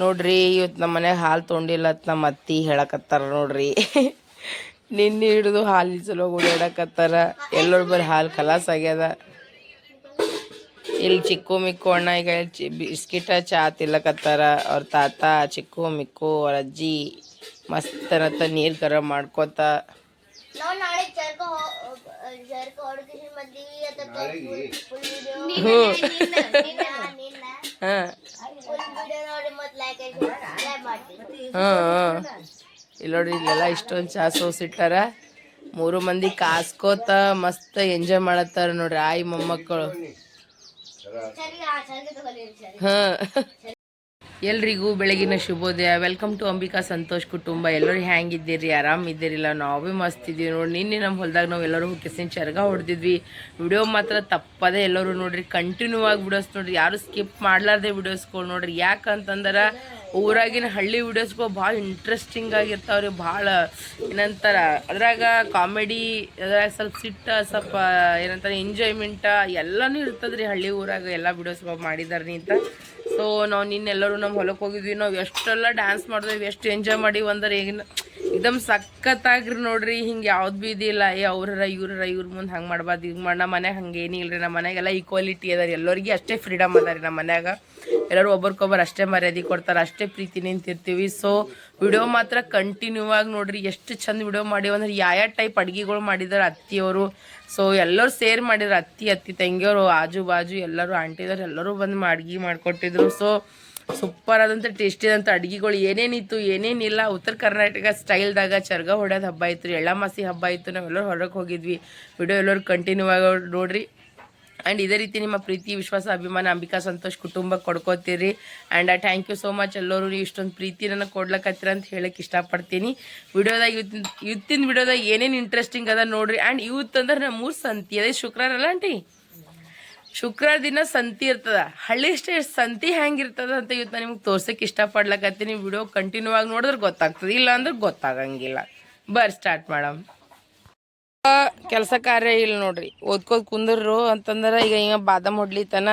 ನೋಡ್ರಿ ಇವತ್ತು ನಮ್ಮ ಮನ್ಯಾಗ ಹಾಲು ತೊಗೊಂಡಿಲ್ಲ ಅಂತ ನಮ್ಮ ಅತ್ತಿ ಹೇಳಕತ್ತಾರ ನೋಡ್ರಿ. ನಿನ್ನೆ ಹಿಡಿದು ಹಾಲಿನ ಚಲೋ ಓಡಾಡಕತ್ತಾರ. ಎಲ್ಲರೂ ಬರೀ ಹಾಲು ಕಲಾಸ್ ಆಗ್ಯದ. ಇಲ್ಲಿ ಚಿಕ್ಕು ಮಿಕ್ಕು ಅಣ್ಣ ಈಗ ಚಿ ಬಿಸ್ಕಿಟ ಚಾ ತಿಲ್ಲಕತ್ತಾರ ಅವ್ರ ತಾತ ಚಿಕ್ಕು ಮಿಕ್ಕು ಅವ್ರ ಅಜ್ಜಿ ಮಸ್ತನತ್ತ ನೀರು ಗರಂ ಮಾಡ್ಕೋತ. ಹ್ಞೂ ಹಾಂ ಹಾಂ ಇಲ್ಲಿ ಇಲ್ಲೆಲ್ಲ ಇಷ್ಟೊಂದು ಚಾ ಸೋಸಿಟ್ಟಾರ ಮೂರು ಮಂದಿ ಕಾಸ್ಕೋತ ಮಸ್ತ್ ಎಂಜಾಯ್ ಮಾಡತ್ತಾರ ನೋಡ್ರಿ ಆಯಿ ಮೊಮ್ಮಕ್ಕಳು. ಹಾಂ ಎಲ್ರಿಗೂ ಬೆಳಗಿನ ಶುಭೋದಯ. ವೆಲ್ಕಮ್ ಟು ಅಂಬಿಕಾ ಸಂತೋಷ್ ಕುಟುಂಬ. ಎಲ್ಲರೂ ಹ್ಯಾಂಗಿದ್ದೀರಿ? ಆರಾಮ್ ಇದ್ದೀರಿಲ್ಲ? ನಾವು ಭೀ ಮಸ್ತ್ ಇದೀವಿ ನೋಡಿ. ನಿನ್ನೆ ನಮ್ಮ ಹೊಲದಾಗ ನಾವು ಎಲ್ಲರೂ ಕೆಸಿನ ಚರ್ಗ ಹೊಡೆದಿದ್ವಿ. ವಿಡಿಯೋ ಮಾತ್ರ ತಪ್ಪದೇ ಎಲ್ಲರೂ ನೋಡ್ರಿ. ಕಂಟಿನ್ಯೂ ಆಗಿ ವಿಡಿಯೋಸ್ ನೋಡ್ರಿ. ಯಾರು ಸ್ಕಿಪ್ ಮಾಡಲಾರ್ದೆ ವಿಡಿಯೋಸ್ಗಳು ನೋಡ್ರಿ. ಯಾಕಂತಂದ್ರೆ ಊರಾಗಿನ ಹಳ್ಳಿ ವಿಡಿಯೋಸ್ಗಳು ಭಾಳ ಇಂಟ್ರೆಸ್ಟಿಂಗ್ ಆಗಿರ್ತಾವ್ರಿ, ಭಾಳ ಏನಂತಾರ, ಅದ್ರಾಗ ಕಾಮಿಡಿ ಅದ್ರಾಗ ಸ್ವಲ್ಪ ಸಿಟ್ಟ, ಸ್ವಲ್ಪ ಏನಂತಾರೆ ಎಂಜಾಯ್ಮೆಂಟ ಎಲ್ಲನೂ ಇರ್ತದ್ರಿ ಹಳ್ಳಿ ಊರಾಗ ಎಲ್ಲ ವಿಡಿಯೋಸ್ಗಳು ಮಾಡಿದಾರೆ ಅಂತ. ಸೊ ನಾವು ನಿನ್ನೆಲ್ಲರೂ ನಮ್ಮ ಹೊಲಕ್ಕೆ ಹೋಗಿದ್ವಿ, ನಾವು ಎಷ್ಟೆಲ್ಲ ಡ್ಯಾನ್ಸ್ ಮಾಡಿದ್ವಿ, ಎಷ್ಟು ಎಂಜಾಯ್ ಮಾಡೀವಿ ಅಂದ್ರೆ ಈಗಿನ ಇದಮ್ ಸಖತ್ತಾಗ್ರಿ ನೋಡ್ರಿ, ಹಿಂಗೆ ಯಾವ್ದು ಬಿ ಇದಿಲ್ಲ, ಏ ಅವ್ರರ, ಇವ್ರರ, ಇವ್ರ ಮುಂದೆ ಹಂಗೆ ಮಾಡ್ಬಾರ್ದು ಹಿಂಗೆ ಮಾಡಿ ನಮ್ಮ ಮನ್ಯಾಗ ಹಂಗೇನಿಲ್ಲ ರೀ ನಮ್ಮ ಮನ್ಯಾಗೆಲ್ಲ ಈಕ್ವಾಲಿಟಿ ಅದ ಎಲ್ಲರಿಗೆ ಅಷ್ಟೇ ಫ್ರೀಡಮ್ ಅದ ರೀ ನಮ್ಮ ಮನ್ಯಾಗ. ಎಲ್ಲರೂ ಒಬ್ಬರಿಗೊಬ್ಬರು ಅಷ್ಟೇ ಮರ್ಯಾದೆ ಕೊಡ್ತಾರೆ, ಅಷ್ಟೇ ಪ್ರೀತಿ ನಿಂತಿರ್ತೀವಿ. ಸೊ ವಿಡಿಯೋ ಮಾತ್ರ ಕಂಟಿನ್ಯೂ ಆಗಿ ನೋಡ್ರಿ, ಎಷ್ಟು ಚಂದ ವಿಡಿಯೋ ಮಾಡಿವೆ ಅಂದ್ರೆ ಯಾವ ಟೈಪ್ ಅಡ್ಗೆಗಳು ಮಾಡಿದಾರೆ ಅತ್ತಿಯವರು ಸೊ ಎಲ್ಲರೂ ಸೇರ್ ಮಾಡಿದ್ರು ಅತ್ತಿ ಅತ್ತಿ ತಂಗಿಯವರು, ಆಜು ಬಾಜು ಎಲ್ಲರೂ ಆಂಟಿದವ್ರು ಎಲ್ಲರೂ ಬಂದು ಅಡ್ಗೆ ಮಾಡಿಕೊಟ್ಟಿದ್ರು. ಸೊ ಸೂಪರ್ ಆದಂಥ ಟೇಸ್ಟಿ ಆದಂಥ ಅಡ್ಗೆಗಳು ಏನೇನಿತ್ತು ಏನೇನಿಲ್ಲ ಉತ್ತರ ಕರ್ನಾಟಕ ಸ್ಟೈಲ್ದಾಗ ಚರ್ಗ ಹೊಡ್ಯೋದು ಹಬ್ಬ ಇತ್ತು ಎಳ್ಳಮಾಸಿ ಹಬ್ಬ ಇತ್ತು, ನಾವೆಲ್ಲರೂ ಹೊರಗೆ ಹೋಗಿದ್ವಿ. ವಿಡಿಯೋ ಎಲ್ಲರೂ ಕಂಟಿನ್ಯೂ ಆಗಿ ನೋಡ್ರಿ. ಆ್ಯಂಡ್ ಇದೇ ರೀತಿ ನಿಮ್ಮ ಪ್ರೀತಿ, ವಿಶ್ವಾಸ, ಅಭಿಮಾನ, ಅಂಬಿಕಾ, ಸಂತೋಷ್ ಕುಟುಂಬ ಕೊಡ್ಕೋತೀರಿ. And thank you so much ಎಲ್ಲರೂ ನೀವು ಇಷ್ಟೊಂದು ಪ್ರೀತಿ ನನಗೆ ಕೊಡ್ಲಕತ್ತೀರ ಅಂತ ಹೇಳಕ್ಕೆ ಇಷ್ಟಪಡ್ತೀನಿ. ವಿಡಿಯೋದಾಗ ಇವತ್ತಿನ ಇವತ್ತಿನ ವಿಡಿಯೋದಾಗ ಏನೇನು ಇಂಟ್ರೆಸ್ಟಿಂಗ್ ಅದ ನೋಡ್ರಿ. ಆ್ಯಂಡ್ ಇವತ್ತು ಅಂದ್ರೆ ನಮ್ಮ ಮೂರು ಸಂತಿ. ಅದೇ ಶುಕ್ರವಾರ ಅಲ್ಲ ಆಂಟಿ? ಶುಕ್ರವಾರ ದಿನ ಸಂತಿ ಇರ್ತದ. ಹಳ್ಳಿ ಸ್ಟೇಟ್ ಸಂತಿ ಹೆಂಗಿರ್ತದ ಅಂತ ಇವತ್ತು ನಾನು ನಿಮ್ಗೆ ತೋರ್ಸಕ್ಕೆ ಇಷ್ಟಪಡ್ಲಕತ್ತೀನಿ. ವಿಡಿಯೋ ಕಂಟಿನ್ಯೂ ಆಗಿ ನೋಡಿದ್ರೆ ಗೊತ್ತಾಗ್ತದೆ. ಇಲ್ಲ ಅಂದ್ರೆ ಗೊತ್ತಾಗಂಗಿಲ್ಲ. ಬರ್ರಿ ಸ್ಟಾರ್ಟ್ ಮಾಡಮ್ ಕೆಲಸ ಕಾರ್ಯ ಇಲ್ಲ ನೋಡ್ರಿ. ಓದ್ಕೋದ್ ಕುಂದ್ರು ಅಂತಂದ್ರೆ ಈಗ ಹಿಂಗ ಬಾದಾಮ್ ಹೊಡ್ಲಿತನ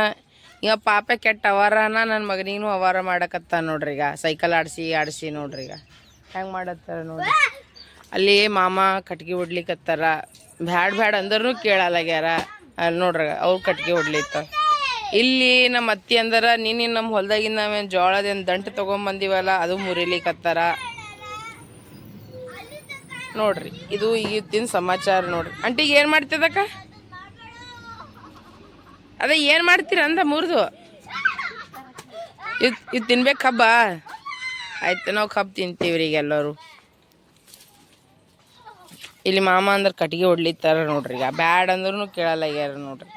ಈಗ ಪಾಪ ಕೆಟ್ಟ ಅವಾರನ ನನ್ನ ಮಗನಿಗೂ ಅವಾರ ಮಾಡಕತ್ತ ನೋಡ್ರಿ ಈಗ. ಸೈಕಲ್ ಆಡಿಸಿ ಆಡಿಸಿ ನೋಡ್ರಿ ಈಗ. ಹೆಂಗೆ ಮಾಡತ್ತಾರ ನೋಡ್ರಿ. ಅಲ್ಲಿ ಮಾಮ ಕಟ್ಗೆ ಹೊಡ್ಲಿಕತ್ತಾರ. ಬ್ಯಾಡ್ ಬ್ಯಾಡ್ ಅಂದ್ರೂ ಕೇಳಲಾಗ್ಯಾರ. ಅಲ್ಲಿ ನೋಡ್ರಿ ಅವ್ರು ಕಟ್ಗೆ ಹೊಡ್ಲಿತ್ತ. ಇಲ್ಲಿ ನಮ್ಮ ಅತ್ತಿ ಅಂದರ, ನೀನು ನಮ್ಮ ಹೊಲ್ದಾಗಿಂದ ನಾವೇನು ಜೋಳದೇನು ದಂಟು ತೊಗೊಂಬಂದಿವಲ್ಲ, ಅದು ಮುರಿಲಿಕತ್ತಾರ. ನೋಡ್ರಿ. ಇದು ಈಗಿನ ಸಮಾಚಾರ ನೋಡ್ರಿ. ಅಂಟಿಗೆ ಏನು ಮಾಡ್ತಿದ್ದಕ್ಕ? ಅದ ಏನು ಮಾಡ್ತೀರ ಅಂದ ಮುರಿದು? ಇದು ತಿನ್ಬೇಕು ಹಬ್ಬ? ಆಯ್ತು, ನಾವು ಕಬ್ಬು ತಿಂತೀವ್ರಿ ಈಗ ಎಲ್ಲರೂ. ಇಲ್ಲಿ ಮಾಮ ಅಂದ್ರೆ ಕಟ್ಟಿಗೆ ಹೊಡ್ಲಿತ್ತಾರ ನೋಡ್ರಿ ಈಗ. ಬ್ಯಾಡ್ ಅಂದ್ರೂ ಕೇಳಲ್ಲ ಆಗ್ಯಾರ ನೋಡ್ರಿ.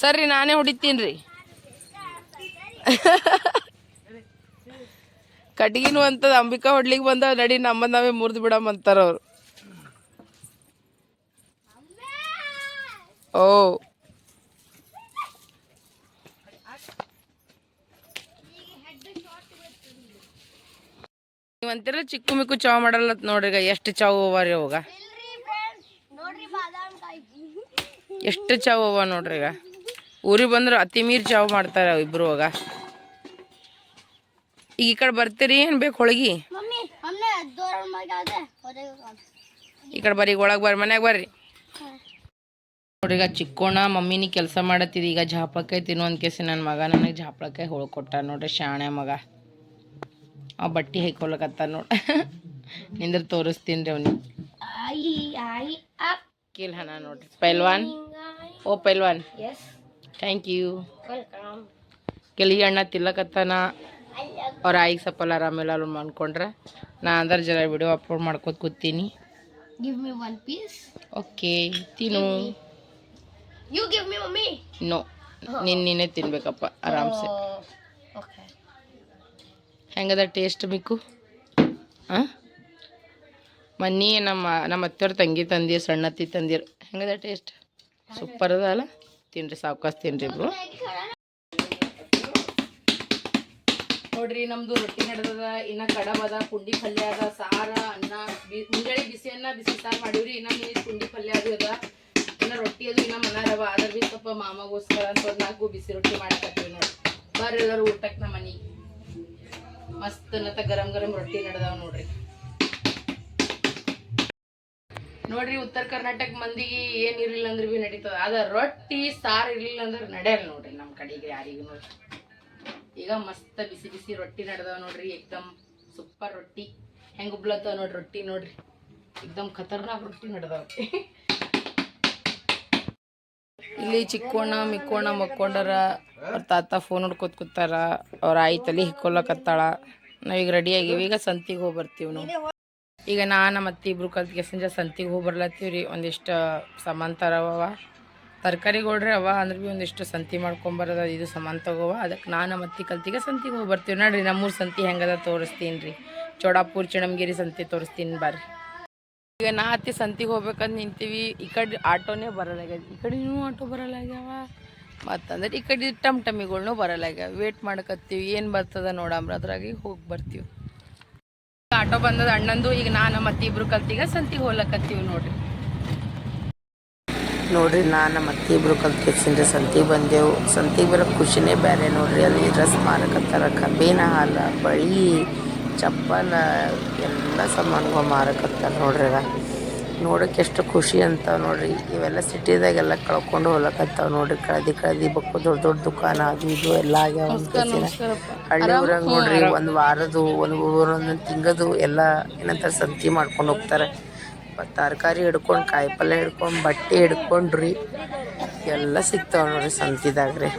ಸರಿ, ನಾನೇ ಹೊಡಿತೀನಿ ರೀ ಕಟ್ಗಿನೂ ಅಂತದ ಅಂಬಿಕಾ ಹೊಡ್ಲಿಕ್ಕೆ ಬಂದ ನಡಿ ನಮ್ಮ ನಾವೇ ಮುರಿದು ಬಿಡಮ್ ಅಂತಾರ ಅವ್ರು. ಓ. ನೀವಂತೀರ ಚಿಕ್ಕು ಮಿಕ್ಕು ಚಾವ್ ಮಾಡಲ್ಲ ನೋಡ್ರಿ ಎಷ್ಟು ಚಾವ್ ಅವ ಅವಾಗ? ಎಷ್ಟು ಚಾವ್ ಅವ ನೋಡ್ರಿ ಈಗ ಊರಿಗೆ ಬಂದ್ರೆ ಅತಿ ಮೀರ್ ಚಾವ್ ಮಾಡ್ತಾರೆ ಇಬ್ರು ಅವಾಗ. ಈಗ ಈ ಕಡೆ ಬರ್ತೀರಿ ಏನು ಬೇಕು ಹೋಳಿಗೆ ಈ ಕಡೆ ಬರ್ರಿ ಈಗ ಒಳಗೆ ಬರ್ರಿ ಮನ್ಯಾಗ ಬರ್ರಿ ನೋಡ್ರಿಗ ಚಿಕ್ಕೋಣ ಮಮ್ಮಿನಿ ಕೆಲಸ ಮಾಡತ್ತಿದ್ ಈಗ ಜಾಪಳಕಾಯಿ ತಿನ್ನು ಅಂದ್ ಕೇಸಿ ನನ್ನ ಮಗ ನನಗೆ ಜಾಪಳಕಾಯಿ ಹೋಳ್ಕೊಟ್ಟ ನೋಡ್ರಿ ಶಾಣೆ ಮಗ ಆ ಬಟ್ಟೆ ಹೈಕೊಳಕತ್ತ ನೋಡ ನಿಂದ್ರ ತೋರಿಸ್ತೀನಿ ರೀ ಅವ್ನಿಗೆ ಕಿಲ್ ಹಣ ನೋಡ್ರಿ ಪೈಲ್ವಾನ್ ಓ ಪೈಲ್ವಾನ್ ಥ್ಯಾಂಕ್ ಯು ಕೆಲಿಗೆ ಅಣ್ಣ ತಿಲ್ಲಕತ್ತಾನ ಅವ್ರ ಆಯ್ಗೆ ಸಪಲ್ ಆರಾಮಿಲ್ಲ ಅಲ್ಲ ಮಾಡ್ಕೊಂಡ್ರೆ ನಾ ಅಂದ್ರೆ ಜನ ವಿಡಿಯೋ ಅಪ್ಲೋಡ್ ಮಾಡ್ಕೊತ ಕೂತೀನಿ. ಗಿವ್ ಒನ್ ಪೀಸ್ ಓಕೆ ತಿನ್ನು. You give mummy. ನೋ ನೀನೇ ತಿನ್ಬೇಕಪ್ಪ ಆರಾಮ್ಸೆ. ಹೆಂಗದ ಟೇಸ್ಟ್ ಬೇಕು ಹಾಂ ಮನ್ನಿ ನಮ್ಮ ನಮ್ಮ ಅತ್ತೆಯವ್ರ ತಂಗಿ ತಂದಿರ್ ಸಣ್ಣ ಅತ್ತಿ ತಂದೀರು. ಹೆಂಗದ ಟೇಸ್ಟ್? ಸೂಪರ್ ಅದ ಅಲ್ಲ? ತಿನ್ರಿ ಸಾವ್ಕಾಸ್ ತಿನ್ರಿ ಇಬ್ರು ನೋಡ್ರಿ, ನಮ್ದು ರೊಟ್ಟಿ ನಡೆದದ, ಇನ್ನ ಕಡಬ್ ಅದ, ಪುಂಡಿ ಪಲ್ಯ ಅದ, ಸಾರ, ಅನ್ನ ಮುಂಜಾನೆ ಬಿಸಿ ಅನ್ನ ಬಿಸಿ ಸಾರು ಮಾಡಿವ್ರಿ, ಇನ್ನ ಮೀನು ಪುಂಡಿ ಪಲ್ಯ ಅದು ಅದ. ಇನ್ನ ರೊಟ್ಟಿ ಅದು ಇನ್ನ ಮನಾರವ ಅದ್ರ ಬಿ ಸ್ವಲ್ಪ ಮಾಮಗೋಸ್ಕರ ಅಂತ ಒಂದ್ ನಾಲ್ಕು ಬಿಸಿ ರೊಟ್ಟಿ ಮಾಡಕತ್ತೀವಿ ನೋಡಿ ಬರ್ರಿ ಎಲ್ಲರೂ ಊಟಕ್ಕೆ ನಮ್ಮ ಮನೆಗೆ ಮಸ್ತ್ ಅನ್ನತ ಗರಂ ಗರಂ ರೊಟ್ಟಿ ನಡೆದಾವ ನೋಡ್ರಿ. ನೋಡ್ರಿ, ಉತ್ತರ ಕರ್ನಾಟಕ ಮಂದಿಗೆ ಏನ್ ಇರ್ಲಿಲ್ಲ ಅಂದ್ರೆ ಬಿ ನಡೀತದ. ಅದ ರೊಟ್ಟಿ, ಸಾರು ಇರ್ಲಿಲ್ಲ ಅಂದ್ರೆ ನಡೆಯಲ್ಲ ನೋಡ್ರಿ ನಮ್ಮ ಕಡೆಗೆ ಯಾರಿಗೂ ನೋಡ್ರಿ ಈಗ ಮಸ್ತ್ ಬಿಸಿ ಬಿಸಿ ರೊಟ್ಟಿ ನಡ್ದಾವ ನೋಡ್ರಿ ಏಕ್ದಮ್ ಸೂಪರ್ ರೊಟ್ಟಿ. ಹೆಂಗ್ ಉಬ್ಲತ್ತವ ನೋಡ್ರಿ ರೊಟ್ಟಿ ನೋಡ್ರಿ. ಏಕ್ದಮ್ ಖತರ್ನಾಕ್ ರೊಟ್ಟಿ ನಡ್ದಾವ. ಇಲ್ಲಿ ಚಿಕ್ಕೋಣ, ಮಿಕ್ಕೋಣ ಮಕ್ಕೊಂಡಾರ, ಅವ್ರ ತಾತ ಫೋನ್ ನೋಡ್ಕೊತ ಕೂತಾರ, ಅವ್ರ ಆಯಿ ತಲೆ ಹಿಕ್ಕೊಲಕತ್ತಾಳ. ನಾವೀಗ ರೆಡಿ ಆಗೀವಿ. ಈಗ ಸಂತಿಗೆ ಹೋಗಿ ಬರ್ತೀವಿ ನಾವು. ಈಗ ನಾನು ಮತ್ತೆ ಇಬ್ರು ಸಂಜೆ ಕೆಸಂಜ ಸಂತಿಗೆ ಹೋಗಿ ಬರ್ಲತ್ತೀವಿ ರೀ ಒಂದಿಷ್ಟು ಸಾಮಾನು ತರವ ತರಕಾರಿಗಳ್ರಿ ಅವ ಅಂದ್ರೆ ಭೀ ಒಂದಿಷ್ಟು ಸಂತಿ ಮಾಡ್ಕೊಂಬರದ, ಇದು ಸಾಮಾನು ತಗೋವ ಅದಕ್ಕೆ ನಾನು ಮತ್ತೆ ಕಲ್ತಿಗೆ ಸಂತಿಗೆ ಹೋಗಿ ಬರ್ತೀವಿ. ನೋಡ್ರಿ ನಮ್ಮೂರು ಸಂತಿ ಹೆಂಗದ ತೋರಿಸ್ತೀನಿ ರೀ. ಚೌಡಾಪುರ ಚಣಮಗಿರಿ ಸಂತಿ ತೋರಿಸ್ತೀನಿ ಬರ್ರಿ. ಈಗ ನಾ ಹತ್ತಿ ಸಂತಿಗೆ ಹೋಗ್ಬೇಕಂತ ನಿಂತೀವಿ. ಈ ಕಡೆ ಆಟೋನೇ ಬರಲಾಗ್ಯದ ಈ ಕಡೆನೂ ಆಟೋ ಬರಲಾಗ್ಯಾವ ಮತ್ತಂದ್ರೆ ಈ ಕಡೆ ಟಮ್ ಟಮ್ಮಿಗಳ್ನು ಬರಲಾಗ್ಯಾವ ವೇಟ್ ಮಾಡಕತ್ತೀವಿ. ಏನು ಬರ್ತದ ನೋಡಂಬ್ರ ಅದ್ರಾಗಿ ಹೋಗಿ ಬರ್ತೀವಿ. ಆಟೋ ಬಂದದ ಅಣ್ಣಂದು. ಈಗ ನಾನು ಮತ್ತಿಬ್ರು ಕಲ್ತಿಗ ಸಂತಿಗೆ ಹೋಗ್ಲಕತ್ತೀವಿ ನೋಡ್ರಿ. ನೋಡ್ರಿ ನಾನು ಮತ್ತೆ ಇಬ್ರು ಕಲ್ತ್ಕೆಸಿಂದ ಸಂತಿಗೆ ಬಂದೆವು. ಸಂತಿಗೆ ಬರೋ ಖುಷಿನೇ ಬೇರೆ ನೋಡ್ರಿ ಅಲ್ಲಿ ಡ್ರೆಸ್ ಮಾರಕತ್ತಾರ ಕಬ್ಬಿನ ಹಾಲ ಬಳಿ ಚಪ್ಪಲ ಎಲ್ಲ ಸಾಮಾನುಗಳು ಮಾರಕತ್ತಾರ ನೋಡ್ರಿ ಅದ. ನೋಡಕ್ಕೆ ಎಷ್ಟು ಖುಷಿ ಅಂತ ನೋಡ್ರಿ. ಇವೆಲ್ಲ ಸಿಟಿದಾಗೆಲ್ಲ ಕಳ್ಕೊಂಡು ಹೋಗ್ಲಕತ್ತಾವ ನೋಡ್ರಿ. ಕಳದಿ ಕಳದಿ ಬಕ್ಕು ದೊಡ್ಡ ದೊಡ್ಡ ದುಕಾನ ಅದು ಇದು ಎಲ್ಲ ಆಗ್ಯಾವ. ಹಳ್ಳಿ ಊರಾಗ ನೋಡ್ರಿ ಒಂದು ವಾರದು ಒಂದು ಒಂದೊಂದು ತಿಂಗದು ಎಲ್ಲ ಏನಂತಾರೆ ಸಂತಿ ಮಾಡ್ಕೊಂಡು ಹೋಗ್ತಾರೆ. ತರಕಾರಿ ಹಿಡ್ಕೊಂಡು ಕಾಯಿಪಲ್ಯ ಹಿಡ್ಕೊಂಡು, ಬಟ್ಟೆ ಹಿಡ್ಕೊಂಡ್ರಿ ಎಲ್ಲ ಸಿಗ್ತಾವ ನೋಡ್ರಿ ಸಂತಿದಾಗ್ರಿ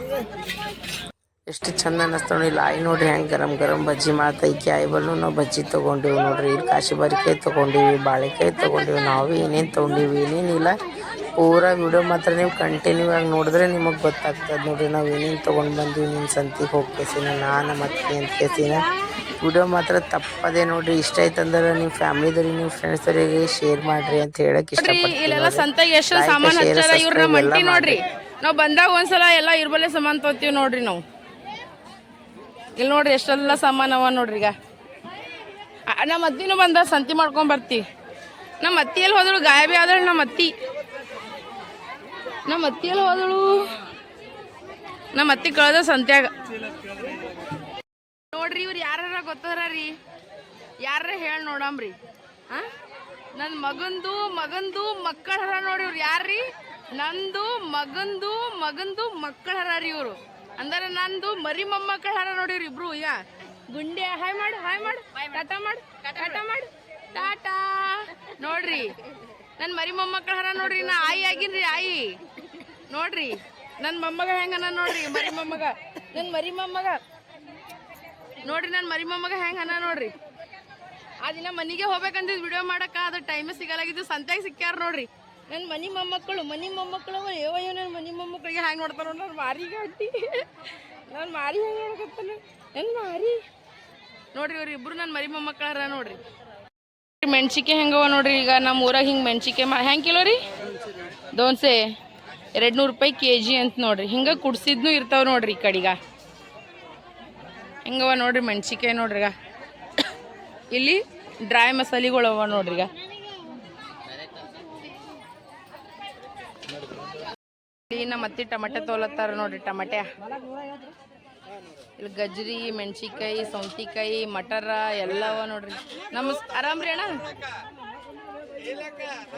ಎಷ್ಟು ಚಂದ ಅನ್ನಿಸ್ತಾವ ನೋಡಿ ಆಯ್ ನೋಡ್ರಿ ಹೆಂಗೆ ಗರಂ ಗರಂ ಬಜ್ಜಿ ಮಾಡ್ತೈಕಿ ಆಯ್ಬಲ್ಲು ನಾವು ಬಜ್ಜಿ ತೊಗೊಂಡಿವಿ ನೋಡ್ರಿ. ಇಲ್ಲಿ ಕಾಶಿ ಬರಿಕಾಯಿ ತೊಗೊಂಡಿವಿ, ಬಾಳೆಕಾಯಿ ತೊಗೊಂಡಿವಿ, ನಾವು ಏನೇನು ತೊಗೊಂಡಿವಿ ಏನೇನಿಲ್ಲ ಪೂರಾ ವಿಡಿಯೋ ಮಾತ್ರ ನೀವು ಕಂಟಿನ್ಯೂ ಆಗಿ ನೋಡಿದ್ರೆ ನಿಮಗೆ ಗೊತ್ತಾಗ್ತದೆ ನೋಡ್ರಿ. ನಾವು ಏನೇನು ತೊಗೊಂಡು ಬಂದ್ವಿ ನಿಮ್ಮ ಸಂತಿಗೆ ಹೋಗ್ಕೇಸಿನ ನಾನು ಮತ್ತೆ ಅಂತ ಕೇಸಿನ. ವಿಡಿಯೋ ಮಾತ್ರ ತಪ್ಪದೆ ನೋಡ್ರಿ. ಇಷ್ಟ ಆಯ್ತಂದ್ರೆ ನಿಮ್ಮ ಫ್ಯಾಮಿಲಿದವ್ರಿಗೆ ನಿಮ್ಮ ಫ್ರೆಂಡ್ಸ್ದವ್ರಿಗೆ ಶೇರ್ ಮಾಡ್ರಿ ಅಂತ ಹೇಳಕ್ ಇಲ್ಲೆಲ್ಲ ಸಂತೆಗೆ ಎಷ್ಟು ಸಾಮಾನು ಹಚ್ಚಾರ ಇವ್ರನ್ನ ಮಂಟಿ ನೋಡ್ರಿ. ನಾವು ಬಂದಾಗ ಒಂದ್ಸಲ ಎಲ್ಲ ಇರ್ಬಲ್ಲೇ ಸಾಮಾನ್ ತಗೋತೀವಿ ನೋಡ್ರಿ ನಾವು. ಇಲ್ಲಿ ನೋಡ್ರಿ ಎಷ್ಟೆಲ್ಲ ಸಾಮಾನ್ ಅವ ನೋಡ್ರಿ ಈಗ. ನಮ್ಮ ಅತ್ತಿನೂ ಬಂದ ಸಂತಿ ಮಾಡ್ಕೊಂಡ್ ಬರ್ತೀವಿ ನಮ್ಮ ಅತ್ತಿಯಲ್ಲಿ ಹೋದಳು ಗಾಯಬಿ ಆದಳು ನಮ್ಮ ಅತ್ತಿ. ನಮ್ಮ ಅತ್ತಿಯಲ್ಲಿ ಹೋದಳು ನಮ್ಮ ಅತ್ತಿ ಕಳೆದ ಸಂತ್ಯಾಗ. ನೋಡ್ರಿ ಇವ್ರು ಯಾರ ಗೊತ್ತದ ರೀ? ಯಾರ ಹೇಳಿ ನೋಡಂಬ್ರಿ ಹಾ ನನ್ನ ಮಗಂದು ಮಗಂದು ಮಕ್ಕಳ ಹರ ನೋಡಿ ಇವ್ರು ಯಾರ್ರಿ ನಂದು ಮಗಂದು ಮಗಂದು ಮಕ್ಕಳ ಹರ ರೀ ಇವರು. ಅಂದ್ರೆ ನಂದು ಮರಿ ಮೊಮ್ಮಕ್ಕಳ ಹರ ನೋಡಿ ಇವ್ರು ಇಬ್ರು ಯಾ ಗುಂಡೆ ಹಾಯ್ ಮಾಡು ಹಾಯ್ ಮಾಡು. ಟಾಟಾ ಮಾಡು. ಟಾಟಾ ಮಾಡು ಟಾಟಾ ನೋಡ್ರಿ ನನ್ನ ಮರಿ ಮೊಮ್ಮಕ್ಕಳ ಹರ ನೋಡ್ರಿ ನಾ ಆಯಿ ಆಗಿನ್ರಿ ಆಯಿ. ನೋಡ್ರಿ ನನ್ನ ಮೊಮ್ಮಗ ಹೆಂಗನ ನೋಡ್ರಿ ಮರಿ ಮೊಮ್ಮಗ. ನನ್ನ ಮರಿ ಮೊಮ್ಮಗ. ನೋಡ್ರಿ ನನ್ನ ಮರಿ ಮೊಮ್ಮಗ ಹೆಂಗ ಅನ ನೋಡ್ರಿ. ಆ ದಿನ ಮನೆಗೆ ಹೋಗ್ಬೇಕಂತಿದ್ ವಿಡಿಯೋ ಮಾಡಕ್ಕ ಅದು ಟೈಮ್ ಸಿಗಲಾಗಿದ್ದು ಸಂತ್ಯಾಗ ಸಿಕ್ಕ್ಯಾರ ನೋಡ್ರಿ. ನನ್ನ ಮನಿ ಮೊಮ್ಮಕ್ಕಳು ಮನಿ ಮೊಮ್ಮಕ್ಕಳು, ಅಯ್ಯೋ ನನ್ನ ಮನಿ ಮೊಮ್ಮಕ್ಕಳಿಗೆ ಹ್ಯಾಂಗ ನೋಡ್ತಾರ ನೋಡ್ರಿ ನನ್ನ ಮಾರಿಗೆ ಅಡ್ಡಿ ನನ್ನ ಮಾರಿ ಹೆಂಗ್ ನೋಡಕತ್ತಾನ ನನ್ನ ಮಾರಿ. ನೋಡ್ರಿ ಅವ್ರಿ ಇಬ್ರು ನನ್ನ ಮರಿ ಮೊಮ್ಮಕ್ಕಳಾರ ನೋಡ್ರಿ. ಮೆಣ್ಸಿಕೆ ಹೆಂಗವ ನೋಡ್ರಿ, ಈಗ ನಮ್ಮ ಊರಾಗ ಹಿಂಗೆ ಮೆಣ್ಸಿಕೆ ಮಾ ಹೆಂಗೆ ಕಿಲೋ ರೀ? ದೋನ್ಸೆ. ಎರಡು ನೂರು ರೂಪಾಯಿ ಕೆ ಜಿ ಅಂತ ನೋಡ್ರಿ. ಹಿಂಗೆ ಕುಡ್ಸಿದ್ನು ಇರ್ತಾವೆ ನೋಡ್ರಿ ಈ ಕಡೆಗ. ಹೆಂಗವ ನೋಡ್ರಿ ಮೆಣ್ಸಿಕಾಯಿ ನೋಡ್ರಿಗ? ಇಲ್ಲಿ ಡ್ರೈ ಮಸಾಲೆಗಳವ ಅವ ನೋಡ್ರಿ ಈಗ ಇಲ್ಲಿ ನಮ್ಮ ಅತ್ತಿ ಟಮಟೆ ತೋಲತ್ತಾರ ನೋಡ್ರಿ ಟಮಟೆ. ಇಲ್ಲಿ ಗಜ್ರಿ ಮೆಣಸಿಕಾಯಿ ಸೌಂತಿಕಾಯಿ, ಮಟರ ಎಲ್ಲವ ನೋಡ್ರಿ. ನಮಸ್ ಆರಾಮ್ರಿ ಅಣ್ಣ?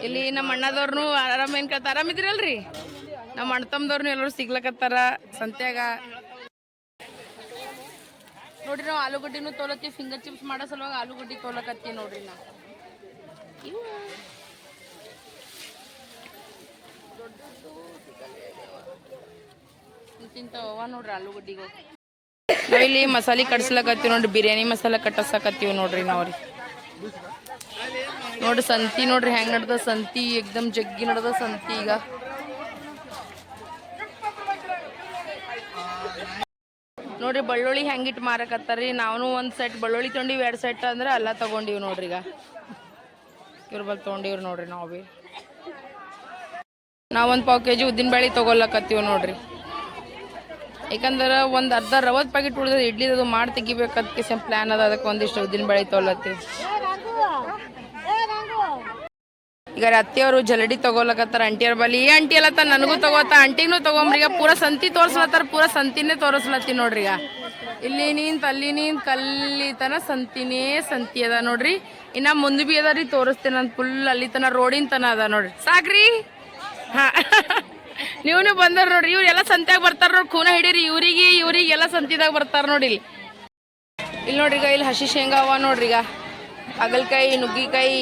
ಇಲ್ಲಿ ನಮ್ಮ ಅಣ್ಣದವ್ರನು ಆರಾಮ್ ಏನ್ ಕೇಳ್ತಾರ? ಆರಾಮಿದ್ರಲ್ರಿ ನಮ್ಮ ಅಣ್ಣ ತಮ್ಮದವ್ರನು ಎಲ್ಲರೂ ಸಿಗ್ಲಕತ್ತಾರ ಸಂತ್ಯಾಗ. ನೋಡ್ರಿ ನಾವು ಆಲೂಗಡ್ಡಿನೂ ತೊಲತ್ತೀವಿ ಫಿಂಗರ್ ಚಿಪ್ಸ್ ಮಾಡೋ ಸಲುವಾಗಿ ಆಲೂಗಡ್ಡಿ ತೊಲಕತ್ತೀವಿ ನೋಡ್ರಿ ನಾವು. ಇವು. ಇಂತಿಂತವ ನೋಡ್ರಿ ನಾವಿಲ್ಲಿ ಮಸಾಲೆ ಕಟ್ಸ್ಲಕತ್ತೀವಿ ನೋಡ್ರಿ, ಬಿರಿಯಾನಿ ಮಸಾಲೆ ಕಟ್ಟಸಕತ್ತೀವಿ ನೋಡ್ರಿ ನಾವ್ರಿ ನೋಡ್ರಿ ಸಂತಿ ನೋಡ್ರಿ, ಹೆಂಗ್ ನಡ್ದ ಸಂತಿ, ಎಕ್ದಮ್ ಜಗ್ಗಿ ನಡ್ದ ಸಂತಿ ಈಗ. ನೋಡ್ರಿ ಬೆಳ್ಳುಳ್ಳಿ ಹೆಂಗಿಟ್ಟು ಮಾರಕತ್ತಾರ್ರಿ. ನಾವು ಒಂದು ಸೆಟ್ ಬೆಳ್ಳುಳ್ಳಿ ತೊಗೊಂಡಿವಿ ಎರಡು ಸೆಟ್ ಅಂದ್ರೆ ಅಲ್ಲ ತಗೊಂಡಿವಿ ನೋಡ್ರಿ ಈಗ. ಇವ್ರ ಬಲ್ ತೊಗೊಂಡಿವ್ರಿ ನೋಡ್ರಿ ನಾವು. ಭೀ ನಾವೊಂದು ಪಾವು ಕೆ ಜಿ ಉದ್ದಿನಬೇಳೆ ತೊಗೊಲಕತ್ತೀವಿ ನೋಡ್ರಿ. ಯಾಕಂದ್ರೆ ಒಂದು ಅರ್ಧ ರವದ ಪ್ಯಾಕೆಟ್ ಉಳಿದ ಇಡ್ಲಿ ಅದು ಮಾಡಿ ತೆಗಿಬೇಕದಕ್ಕೆ ಪ್ಲಾನ್ ಅದ ಅದಕ್ಕೆ ಒಂದಿಷ್ಟು ಉದ್ದಿನಬೇಳೆ ತೊಗೊಲತ್ತೀವಿ. ಈಗ ಅತ್ತಿಯವರು ಜಲಡಿ ತಗೋಲಕತ್ತಾರ ಅಂಟಿಯವ್ರ ಬಲ್ಲಿ ಈ ಅಂಟಿ ಅಲ್ಲತ್ತ ನನಗೂ ತಗೋತ ಅಂಟಿನೂ ತಗೊಂಬ್ರಿ, ಈಗ ಪೂರ ಸಂತಿ ತೋರಿಸ್ಲತ್ತಾರ, ಪೂರ ಸಂತಿನೇ ತೋರಿಸ್ಲತ್ತಿ ನೋಡ್ರಿ ಈಗ. ಇಲ್ಲಿ ನಿಂತ ಅಲ್ಲಿ ನಿಂತ ಕಲ್ಲಿ ತನ ಸಂತಿನೇ ಸಂತಿ ಅದ ನೋಡ್ರಿ. ಇನ್ನ ಮುಂದೆ ಬಿ ಅದ ರೀ, ತೋರಿಸ್ತೇನೆ ನಾನು ಫುಲ್ ಅಲ್ಲಿ ತನ ರೋಡಿನ ತನ ಅದ ನೋಡ್ರಿ. ಸಾಕ್ರಿ? ಹಾ. ನೀವು ಬಂದಾರ ನೋಡ್ರಿ, ಇವ್ರು ಎಲ್ಲ ಸಂತ್ಯಾಗ ಬರ್ತಾರ ನೋಡ್ರಿ ಖೂನ ಹಿಡೀರಿ, ಇವ್ರಿಗೆ ಇವ್ರಿಗೆ ಎಲ್ಲ ಸಂತಿದಾಗ ಬರ್ತಾರ ನೋಡಿ ಇಲ್ಲಿ. ಇಲ್ಲಿ ನೋಡ್ರಿ ಈಗ, ಇಲ್ಲಿ ಹಸಿ ಶೇಂಗಾ ಅವ ನೋಡ್ರಿ ಈಗ. ಹಾಗಲ್ಕಾಯಿ ನುಗ್ಗಿಕಾಯಿ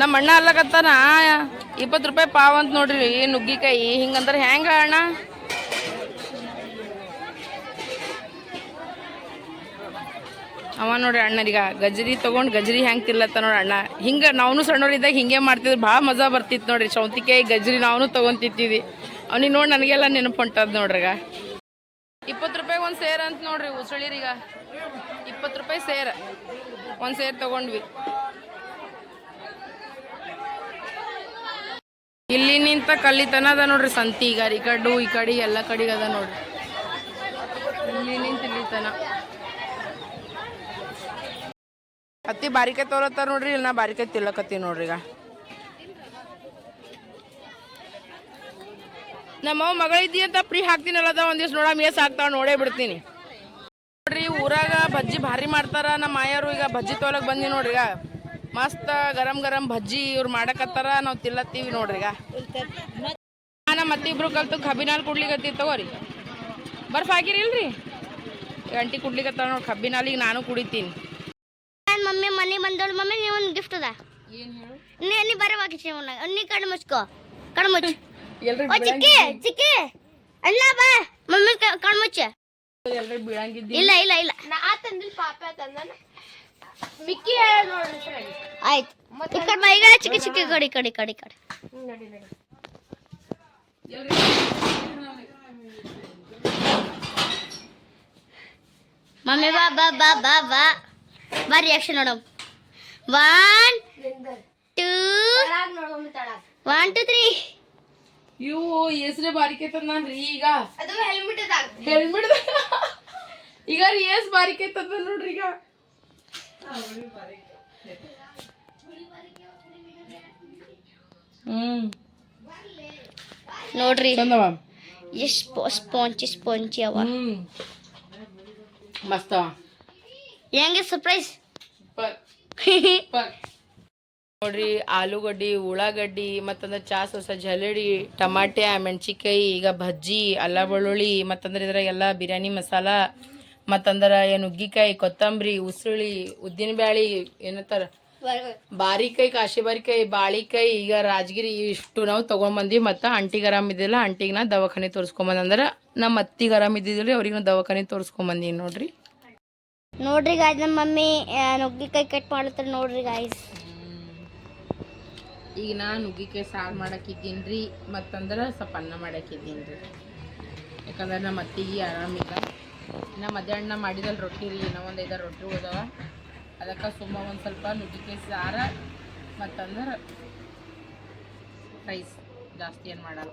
ನಮ್ಮ ಅಣ್ಣ ಅಲ್ಲಕತ್ತಾನ? ಇಪ್ಪತ್ತು ರೂಪಾಯಿ ಪಾವ್ ಅಂತ ನೋಡ್ರಿ ನುಗ್ಗಿಕಾಯಿ. ಹಿಂಗಂದ್ರೆ ಹೆಂಗ ಅಣ್ಣ? ಅವ ನೋಡ್ರಿ ಅಣ್ಣನೀಗ ಗಜರಿ ತಗೊಂಡ್ ಗಜ್ರಿ ಹೆಂಗ್ ತಿರ್ಲತ್ತ ನೋಡಿ ಅಣ್ಣ. ಹಿಂಗ ನಾವು ಸಣ್ಣವ್ರಿದ್ದಾಗ ಹಿಂಗೆ ಮಾಡ್ತಿದ್ರು, ಭಾಳ ಮಜಾ ಬರ್ತಿತ್ತು ನೋಡ್ರಿ. ಸೌತಿಕಾಯಿ ಗಜರಿ ನಾವು ತಗೊಂತಿದ್ವಿ ಅವ್ನಿಗೆ ನೋಡಿ ನನಗೆಲ್ಲ ನೆನಪು ಹೊಂಟದ್ ನೋಡ್ರಿಗ. ಇಪ್ಪತ್ತು ರೂಪಾಯಿ ಒಂದು ಸೇರ್ ಅಂತ ನೋಡ್ರಿ, ಉಸುಳಿರೀಗ. ಇಪ್ಪತ್ತು ರೂಪಾಯಿ ಸೇರ್, ಒಂದು ಸೇರ್ ತಗೊಂಡ್ವಿ. ಇಲ್ಲಿ ನಿಂತ ಕಲ್ಲಿತನ ಅದ ನೋಡ್ರಿ ಸಂತಿ ಈಗ ಈ ಕಡು ಈ ಕಡೆ ಎಲ್ಲ ಕಡೆಗೆ ಅದ ನೋಡ್ರಿ. ಇಲ್ಲಿ ನಿಂತ ಇಲ್ಲಿ ತನ ಅತ್ತಿ ಬಾರಿಕೆ ತೋರತ್ತಾರ ನೋಡ್ರಿ ಇಲ್ಲ ನಾ ಬಾರಿಕೆ ತಿಲ್ಲಕತ್ತಿ ನೋಡ್ರಿ ಈಗ. ನಮ್ಮ ಮಗಳಿದ್ದಿ ಅಂತ ಫ್ರೀ ಒಂದ್ ದಿವ್ಸ ನೋಡ ಮೇಸ್ ಹಾಕ್ತಾವ ನೋಡೇ ಬಿಡ್ತೀನಿ. ನೋಡ್ರಿ ಊರಾಗ ಬಜ್ಜಿ ಭಾರಿ ಮಾಡ್ತಾರ ನಮ್ಮ ಮಾಯರು ಈಗ ಬಜ್ಜಿ ತೋಲಕ್ ಬಂದಿ ನೋಡ್ರಿ ಈಗ. ಮಸ್ತ್ ಗರಂ ಗರಂ ಬಜ್ಜಿ ಇವ್ರು ಮಾಡಕತ್ತಾರ ನಾವು ತಿಲ್ಲತ್ತೀವಿ ನೋಡ್ರಿ ಈಗ ನಮ್ಮ ಮತ್ತಿಬ್ರು ಕಲ್ತು ಕಬ್ಬಿನಾಲ್ ಕುಡ್ಲಿಕತ್ತಿ ತಗೋರಿ. ಬರ್ಫ್ ಹಾಕಿರಿ ಇಲ್ರಿ ಗಂಟಿ ಕುಡ್ಲಿಕತ್ತಾರ ನೋಡಿ ಕಬ್ಬಿನಾಲಿಗೆ ನಾನು ಕುಡಿತೀನಿ. ನನ್ ಮಮ್ಮಿ ಮನೆ ಬಂದವಳು ಮಮ್ಮಿ ನೀವು ಒಂದು ಗಿಫ್ಟ್ ಅದ. ಏನು ಹೇಳು? ನೀ ನೀ ಬರವಾಗಿ ನೀ ಕಣ್ಣು ಮುಚ್ಕೋ ಕಣ್ಣು ಮುಚ್ಚು. ಓ ಚಿಕ್ಕಿ ಚಿಕ್ಕಿ ಅಣ್ಣ ಬಾ. ಮಮ್ಮಿ ಕಣ್ ಕಣ್ಣು ಮುಚ್ಚ. ಇಲ್ಲ ಇಲ್ಲ ಇಲ್ಲ. ಮಿಕ್ಕಿ ಆಯ್ತು ಪಾಪ ತಂದ ಮಿಕ್ಕಿ ಹೇಳ. ಚಿಕ್ಕಿ ಚಿಕ್ಕಿ ಕಡೆ ಈ ಕಡೆ ಈ ಕಡೆ ಈ ಕಡೆ ಮಮ್ಮಿ ಬಾ ಬಾ ಬಾ ಬಾ ಬಾ ಬಾ ರಿಯಾಕ್ಷನ್ ನೋಡಮ್ one two one two three ಇವು ಹೆಸ್ರೇ ಬಾರಿಕೆ ತಂದ್ರಿ ಈಗ. ಅದು ಹೆಲ್ಮೆಟ್ ಅದಾಗ. ಹೆಲ್ಮೆಟ್ ಈಗ ರೀ ಏಸ್ ಬಾರಿಕೆ ತಂದ ನೋಡ್ರಿ ಈಗ. ಹ್ಮ್. ನೋಡ್ರಿ. ಚಂದವ? ಎಷ್ಟು ಸ್ಪಾಂಚಿ ಸ್ಪಾಂಚಿ ಅವ. ಹ್ಮ್. ಮಸ್ತವ. ಹೆಂಗೆ ಸರ್ಪ್ರೈಸ್ ನೋಡ್ರಿ ಆಲೂಗಡ್ಡಿ ಉಳ್ಳಾಗಡ್ಡಿ ಮತ್ತಂದ್ರೆ ಚಾ ಸೊಸ ಜಲಡಿ ಟಮಾಟೆ ಮೆಣಸಿಕಾಯಿ ಈಗ ಭಜ್ಜಿ ಅಲ್ಲ ಬೆಳ್ಳುಳ್ಳಿ ಮತ್ತಂದ್ರೆ ಇದ್ರಾಗೆಲ್ಲ ಬಿರಿಯಾನಿ ಮಸಾಲ ಮತ್ತಂದ್ರೆ ಏನು ನುಗ್ಗಿಕಾಯಿ ಕೊತ್ತಂಬರಿ ಉಸುಳಿ ಉದ್ದಿನ ಬ್ಯಾಳಿ ಏನಂತಾರ? ಬಾರಿಕಾಯಿ ಕಾಶಿ ಬಾರಿಕಾಯಿ ಬಾಳಿಕಾಯಿ ಈಗ ರಾಜಗಿರಿ ಇಷ್ಟು ನಾವು ತೊಗೊಂಬಂದ್ವಿ. ಮತ್ತು ಅಂಟಿಗೆ ಆರಾಮ್ ಇದ್ದಿಲ್ಲ ಅಂಟಿಗೆ ನಾ ದವಾಖಾನೆ ತೋರಿಸ್ಕೊಂಬಂದ್ರೆ ನಮ್ಮ ಅತ್ತಿಗೆ ಆರಾಮ್ ಇದ್ದಿದ್ರಿ ಅವ್ರಿಗೆ ದವಾಖಾನೆ ತೋರಿಸ್ಕೊಂಬಂದಿ ನೋಡ್ರಿ. ನೋಡ್ರಿ ಗಾಯ್ಸ್ ನಮ್ಮ ಮಮ್ಮಿ ನುಗ್ಗಿಕಾಯಿ ಕಟ್ ಮಾಡ್ತಾರೆ ನೋಡ್ರಿ ಗಾಯ್ಸ್ ಈಗ ನಾ ನುಗ್ಗಿಕಾಯಿ ಸಾರು ಮಾಡಕ್ಕಿದ್ದೀನಿ ರೀ ಮತ್ತಂದ್ರೆ ಸ್ವಲ್ಪ ಅನ್ನ ಮಾಡಕ್ಕಿದ್ದೀನಿ ರೀ ಯಾಕಂದ್ರೆ ನಮ್ಮ ಅತ್ತಿಗೆ ಆರಾಮಿಲ್ಲ. ನಮ್ಮ ಮಧ್ಯಾಹ್ನ ಮಾಡಿದಲ್ಲಿ ರೊಟ್ಟಿ ರೀ ಇನ್ನೊಂದು ಒಂದು ಐದಾರು ರೊಟ್ಟಿ ಹೋದವ. ಅದಕ್ಕೆ ಸುಮ್ಮ ಒಂದು ಸ್ವಲ್ಪ ನುಗ್ಗಿಕಾಯಿ ಸಾರ, ಮತ್ತಂದ್ರೆ ರೈಸ್ ಜಾಸ್ತಿ ಏನು ಮಾಡಲ್ಲ.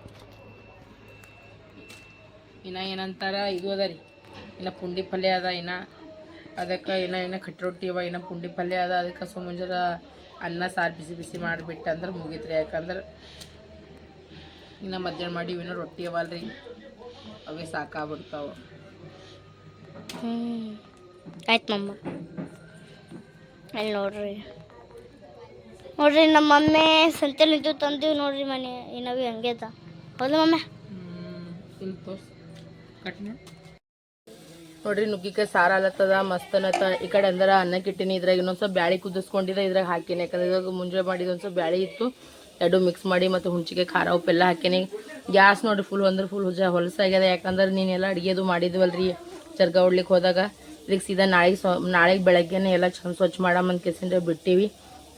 ಇನ್ನು ಏನಂತಾರ, ಇದು ಅದ ರೀ, ಇನ್ನು ಪುಂಡಿ ಪಲ್ಯ ಅದ ಇನ್ನು, ಅದಕ್ಕೆ ಇನ್ನು ಇನ್ನು ಕಟ್ಟಿ ರೊಟ್ಟಿ ಅವ, ಇನ್ನು ಪುಂಡಿ ಪಲ್ಯ ಅದ, ಅದಕ್ಕೆ ಸುಮ್ಮಂಜರ ಅನ್ನ ಸಾರು ಬಿಸಿ ಬಿಸಿ ಮಾಡಿಬಿಟ್ಟು ಅಂದ್ರೆ ಮುಗೀತು ರೀ ಯಾಕಂದ್ರೆ ಇನ್ನು ಮಧ್ಯಾಹ್ನ ಮಾಡಿ ಇವಿನ ರೊಟ್ಟಿ ಅವಲ್ಲ ರೀ ಅವೇ ಸಾಕಾಗ್ಬಿಡ್ತಾವ ಆಯ್ತು ಮಮ್ಮ. ಅಲ್ಲಿ ನೋಡ್ರಿ. ನೋಡ್ರಿ ನಮ್ಮ ಮಮ್ಮಿ ಸಂತೆಲಿ ನಿಂತು ತಂದೀವಿ ನೋಡ್ರಿ ಮನೆ. ಏನವಿ ಹಂಗೆ ಅದ. ಹೌದ ಮಮ್ಮಿ? ನೋಡ್ರಿ ನುಗ್ಗಿಕಾಯಿ ಸಾರು ಅಲತ್ತದ ಮಸ್ತ್ ಅನ್ನತ್ತ. ಈ ಕಡೆ ಅಂದ್ರೆ ಅನ್ನಕ್ಕೆ ಇಟ್ಟಿನಿ ಇದ್ರಾಗ ಇನ್ನೊಂದು ಸ್ವಲ್ಪ ಬ್ಯಾಳಿ ಕುದಿಸ್ಕೊಂಡಿದ್ದೆ ಇದ್ರಾಗ ಹಾಕಿನಿ. ಯಾಕಂದ್ರೆ ಇವಾಗ ಮುಂಜಾನೆ ಮಾಡಿದ ಒಂದು ಸ್ವಲ್ಪ ಬ್ಯಾಳಿ ಇತ್ತು. ಎರಡು ಮಿಕ್ಸ್ ಮಾಡಿ ಮತ್ತು ಹುಣ್ಚಿಗೆ ಖಾರ ಉಪ್ಪೆಲ್ಲ ಹಾಕಿನಿ. ಗ್ಯಾಸ್ ನೋಡ್ರಿ ಫುಲ್ ಅಂದ್ರೆ ಫುಲ್ ಹುಜ ಹೊಲಸಾಗ್ಯದ. ಯಾಕಂದ್ರೆ ನೀನೆಲ್ಲ ಅಡುಗೆದು ಮಾಡಿದ್ವಲ್ರಿ. ಚರ್ಗ ಹೊಡ್ಲಿಕ್ಕೆ ಹೋದಾಗ ಇದಕ್ಕೆ ಸೀದಾ ನಾಳೆಗೆ ಸ್ವ ನಾಳೆಗೆ ಬೆಳಗ್ಗೆನೆ ಎಲ್ಲ ಚಂದ ಸ್ವಚ್ಛ ಮಾಡಮಂತ ಕೆಸಿಂದ್ರೆ ಬಿಟ್ಟಿವಿ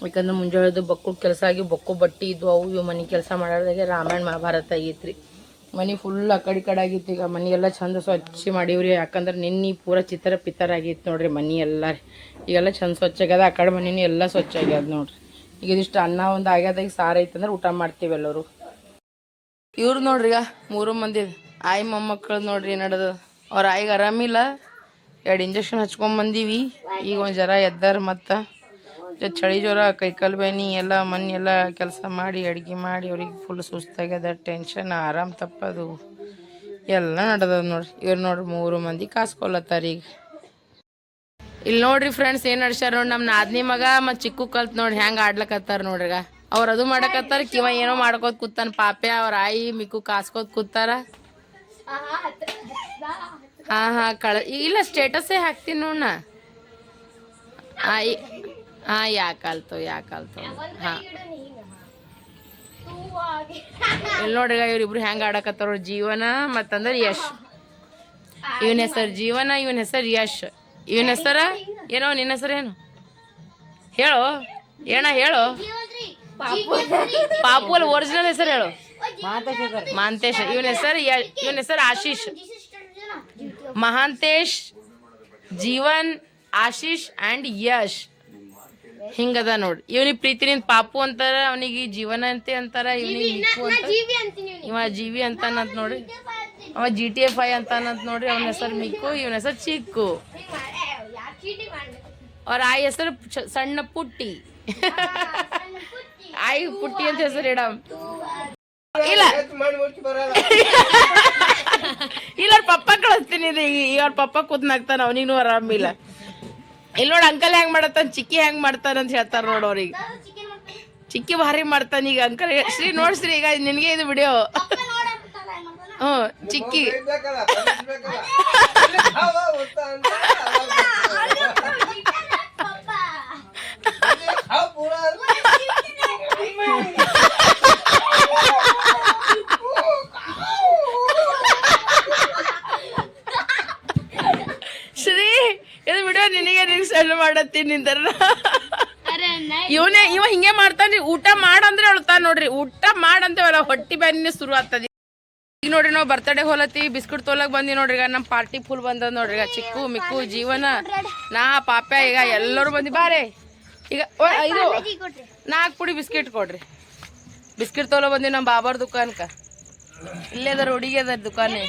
ಯಾಕಂದ್ರೆ ಮುಂಜಾನೆದು ಬಕ್ಕು ಕೆಲಸ ಆಗಿ ಬೊಕ್ಕು ಬಟ್ಟಿ ಇದ್ವು ಅವು ಇವು ಮನೆ ಕೆಲಸ ಮಾಡೋದಾಗೆ ರಾಮಾಯಣ ಮಹಾಭಾರತ ಆಗೈತ್ರಿ ಮನೆ ಫುಲ್ ಆ ಕಡೆ ಕಡೆ ಆಗಿತ್ತು ಈಗ ಮನೆ ಎಲ್ಲ ಚಂದ ಸ್ವಚ್ಛ ಮಾಡೀವ್ರಿ. ಯಾಕಂದ್ರೆ ನಿನ್ನೆ ಪೂರ ಚಿತ್ರ ಪಿತ್ತರ ಆಗಿತ್ತು ನೋಡ್ರಿ ಮನೆ ಎಲ್ಲ ಈಗೆಲ್ಲ ಚಂದ ಸ್ವಚ್ಛ ಆಗ್ಯದ. ಆ ಕಡೆ ಮನೆನೂ ಎಲ್ಲ ಸ್ವಚ್ಛ ಆಗ್ಯದ ನೋಡ್ರಿ. ಈಗ ಇದಿಷ್ಟು ಅನ್ನ ಒಂದು ಈಗ ಸಾರು ಐತಂದ್ರೆ ಊಟ ಮಾಡ್ತೀವಿ ಎಲ್ಲರೂ. ಇವ್ರು ನೋಡ್ರಿ ಈಗ ಮೂರು ಮಂದಿ. ಆಯಿ ಮೊಮ್ಮಕ್ಕಳು ನೋಡ್ರಿ ನಡೆದ ಅವ್ರ ಆಯ್ಗೆ ಆರಾಮಿಲ್ಲ ಎರಡು ಇಂಜೆಕ್ಷನ್ ಹಚ್ಕೊಂಬಂದೀವಿ ಈಗ ಒಂದು ಜರ ಎದ್ದಾರ ಮತ್ತು ಚಳಿ ಜ್ವರ, ಕೈಕಾಲು ಬೇನಿ, ಎಲ್ಲ ಮನೆ ಎಲ್ಲ ಕೆಲಸ ಮಾಡಿ, ಅಡ್ಗೆ ಮಾಡಿ, ಅವ್ರಿಗೆ ಫುಲ್ ಸುಸ್ತಾಗ್ಯದ ಟೆನ್ಷನ್ ಆರಾಮ್ ತಪ್ಪದು ಎಲ್ಲ ನಡ್ದದ ನೋಡ್ರಿ. ಇವ್ರು ನೋಡ್ರಿ ಮೂರು ಮಂದಿ ಕಾಸ್ಕೊಲತ್ತಾರ ಈಗ. ಇಲ್ಲಿ ನೋಡ್ರಿ ಫ್ರೆಂಡ್ಸ್ ಏನ್ ನಡ್ಸ್ಯಾರ ನೋಡಿ ನಮ್ಮ ನಾದ್ನಿ ಮಗ ಮತ್ತು ಚಿಕ್ಕು ಕಲ್ತ್ ನೋಡಿ ಹೆಂಗೆ ಆಡ್ಲಕತ್ತಾರ ನೋಡ್ರಿಗ. ಅವ್ರು ಅದು ಮಾಡಕತ್ತಾರ, ಕಿವ ಏನೋ ಮಾಡ್ಕೋತ ಕೂತಾನ. ಪಾಪೆ ಅವ್ರ ಆಯಿ ಮಿಕ್ಕು ಕಾಸ್ಕೋತ ಕೂತಾರ. ಹಾ ಹಾ, ಕಳ, ಇಲ್ಲ ಸ್ಟೇಟಸ್ಸೇ ಹಾಕ್ತೀನಿ ನೋಡ ಹಾ ಯಾಕಲ್ತು ಯಾಕಲ್ತು ಹಾ. ಇಲ್ಲಿ ನೋಡ್ರಿ ಇವ್ರಿಬ್ರು ಹೆಂಗ್ ಆಡಕತ್ತಾರ ಜೀವನ, ಮತ್ತಂದ್ರೆ ಯಶ್. ಇವನ ಹೆಸರು ಜೀವನ, ಇವನ ಹೆಸರು ಯಶ್. ಇವನ ಹೆಸರ ಏನೋ ನಿನ್ನ ಹೆಸರು ಏನು? ಹೇಳು? ಏನ ಹೇಳು? ಪಾಪು ಅಲ್ಲಿ ಒರಿಜಿನಲ್ ಹೆಸರು ಹೇಳು. ಮಾಂತೇಶ್ ಇವನ ಹೆಸರು ಇವನ ಹೆಸರು ಆಶೀಶ್. ಮಹಾಂತೇಶ್ ಜೀವನ್ ಆಶೀಶ್ ಆ್ಯಂಡ್ ಯಶ್. ಹಿಂಗದ ನೋಡಿ. ಇವನಿಗೆ ಪ್ರೀತಿನಿಂದ ಪಾಪು ಅಂತಾರ ಅವನಿಗೆ ಜೀವನ ಅಂತೆ ಅಂತಾರ ಇವನಿಗೆ ಮಿಕ್ಕು ಅಂತ ಇವ ಜೀವಿ ಅಂತಾನಂತ ನೋಡಿ ಅವ ಜಿ ಟಿ ಎಫ್ ಐ ಅಂತಾನಂತ ನೋಡ್ರಿ ಅವನ ಹೆಸರು ಮಿಕ್ಕು ಇವನ ಹೆಸರು ಚಿಕ್ಕು. ಅವ್ರ ಆಯಿ ಹೆಸರು ಸಣ್ಣ ಪುಟ್ಟಿ. ಆಯಿ ಪುಟ್ಟಿ ಅಂತ ಹೆಸರು ಇಡಮ್. ಇಲ್ಲ. ಇಲ್ಲ ಅವ್ರ ಪಪ್ಪ ಕಳಿಸ್ತೀನಿ ಇದು. ಈಗ ಕೂತ್ ಅವ್ರ ಪಪ್ಪ ಕೂತ್ನಾಗ್ತಾನ ಅವನಿಗೂ ಆರಾಮಿಲ್ಲ ಇಲ್ಲ. ನೋಡಿ ಅಂಕಲ್ ಹೆಂಗ್ ಮಾಡತ್ತಾನ ಚಿಕ್ಕಿ ಹೆಂಗ್ ಮಾಡ್ತಾನ ಅಂತ ಹೇಳ್ತಾರ ನೋಡ್ ಅವ್ರಿಗೆ. ಚಿಕ್ಕಿ ಭಾರಿ ಮಾಡ್ತಾನ ಈಗ ಅಂಕಲ್. ಶ್ರೀ ನೋಡ್ಸ್ರಿ ಈಗ ನಿನಗೆ ಇದು ವಿಡಿಯೋ ಹ್ಞೂ ಚಿಕ್ಕಿ ಶ್ರೀ ಇದು ವಿಡಿಯೋ ನಿನಗೆ ನೀನು ಸಣ್ಣ ಮಾಡತ್ತೀನಿ ನಿಂತರ ಇವನೇ ಇವ ಹಿಂಗೆ ಮಾಡ್ತಾನ್ರಿ ಊಟ ಮಾಡಂದ್ರೆ ಅಳ್ತಾನ ನೋಡ್ರಿ ಊಟ ಮಾಡಂತೇವಲ್ಲ ಹೊಟ್ಟಿ ಬ್ಯಾನಿನ ಶುರು ಆಗ್ತದ ಈಗ ನೋಡ್ರಿ ನಾವು ಬರ್ತಡೇ ಹೋಲತ್ತೀವಿ ಬಿಸ್ಕಿಟ್ ತೋಲಕ್ ಬಂದಿ ನೋಡ್ರಿ ಈಗ ನಮ್ಮ ಪಾರ್ಟಿ ಫುಲ್ ಬಂದದ ನೋಡ್ರಿ ಈಗ ಚಿಕ್ಕು ಮಿಕ್ಕು ಜೀವನ. ನಾ ಪಾಪ ಈಗ ಎಲ್ಲರೂ ಬಂದಿ ಬಾರೆ. ಈಗ ಇದು ನಾಲ್ಕು ಪುಡಿ ಬಿಸ್ಕಿಟ್ ಕೊಡ್ರಿ. ಬಿಸ್ಕಿಟ್ ತೋಲ ಬಂದಿ ನಮ್ಮ ಬಾಬಾರ್ ದುಕಾನ್ಕ. ಇಲ್ಲೇ ಅದ ರೋಡಿಗೆ ಅದ ದುಕಾನೆ